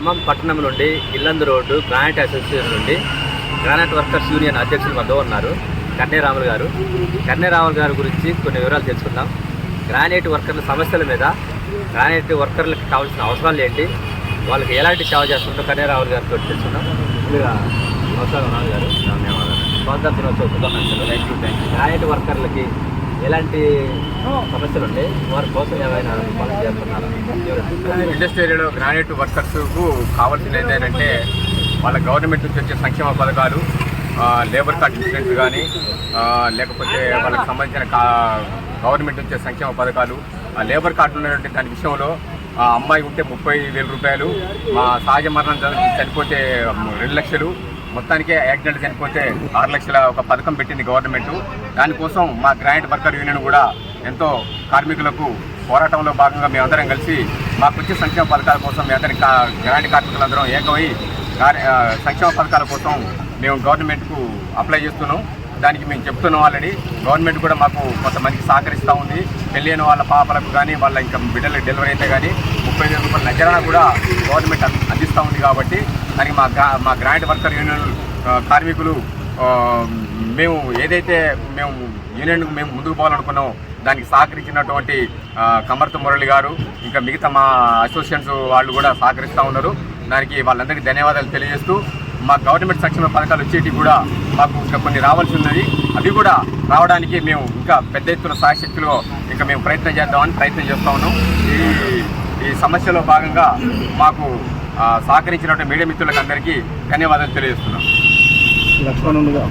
ఖమ్మం పట్టణం నుండి Yellandu road granite association నుండి గ్రానైట్ వర్కర్స్ యూనియన్ అధ్యక్షులు మధ్య ఉన్నారు కన్నేరాములు గారు. కన్నేరాములు గారి గురించి కొన్ని వివరాలు తెలుసుకుందాం. గ్రానైట్ వర్కర్ల సమస్యల మీద గ్రానైట్ వర్కర్లకు కావాల్సిన అవసరాలు ఏంటి? వాళ్ళకి ఎలాంటి సేవ చేస్తుంటో కన్నేరాములు గారితో తెలుసుకుందాం. రాము గారు. ధన్యవాదాలు. స్వాతంత్ర దినోత్సవ శుభాకాంక్షలు. గ్రానైట్ వర్కర్లకి ఎలాంటి సమస్యలు ఉంటాయి వారి కోసం ఏమైనా పనులు చేస్తున్నారు? ఇండస్ట్రీ ఏరియాలో గ్రానైట్ వర్కర్స్కు కావాల్సింది ఏంటంటే వాళ్ళ గవర్నమెంట్ నుంచి వచ్చే సంక్షేమ పథకాలు లేబర్ సర్టిఫికెట్స్ ఇన్సూరెన్స్ కానీ లేకపోతే వాళ్ళకి సంబంధించిన కా గవర్నమెంట్ వచ్చే సంక్షేమ పథకాలు ఆ లేబర్ కార్డు ఉన్నటువంటి దాని విషయంలో ఆ అమ్మాయి ఉంటే ముప్పై వేల రూపాయలు మా సహజ మరణం చనిపోతే రెండు లక్షలు మొత్తానికి యాక్సిడెంట్ చనిపోతే ఆరు లక్షల ఒక పథకం పెట్టింది గవర్నమెంట్. దానికోసం మా గ్రాంట్ వర్కర్ యూనియన్ కూడా ఎంతో కార్మికులకు పోరాటంలో భాగంగా మేమందరం కలిసి మాకు వచ్చే సంక్షేమ పథకాల కోసం మేమందరం కా- గ్రానైట్ కార్మికులందరం ఏకమై సంక్షేమ పథకాల కోసం మేము గవర్నమెంట్కు అప్లై చేస్తున్నాం. దానికి మేము చెప్తున్నాం ఆల్రెడీ. గవర్నమెంట్ కూడా మాకు కొంతమందికి సహకరిస్తూ ఉంది. పెళ్ళైన వాళ్ళ పాపలకు కానీ వాళ్ళ ఇంకా బిడ్డలకు డెలివరీ అయితే కానీ ముప్పై వేల రూపాయల నజరాన కూడా గవర్నమెంట్ అందిస్తూ ఉంది కాబట్టి దానికి మా గ్రా మా గ్రాంట్ వర్కర్ యూనియన్ కార్మికులు మేము ఏదైతే మేము యూనియన్ మేము ముందుకు పోవాలనుకున్నామో దానికి సహకరించినటువంటి కమర్త మురళి గారు ఇంకా మిగతా మా అసోసియేషన్స్ వాళ్ళు కూడా సహకరిస్తూ ఉన్నారు. దానికి వాళ్ళందరికీ ధన్యవాదాలు తెలియజేస్తూ మా గవర్నమెంట్ సంక్షేమ పథకాలు వచ్చేటివి కూడా మాకు ఇంకా కొన్ని రావాల్సి ఉన్నది. అవి కూడా రావడానికి మేము ఇంకా పెద్ద ఎత్తున సాయశక్తిలో ఇంకా మేము ప్రయత్నం చేద్దామని ప్రయత్నం చేస్తా ఉన్నాం. ఈ ఈ సమస్యలో భాగంగా మాకు సహకరించినటువంటి మీడియా మిత్రులకు అందరికీ ధన్యవాదాలు తెలియజేస్తున్నాం. లక్ష్మణుడుగా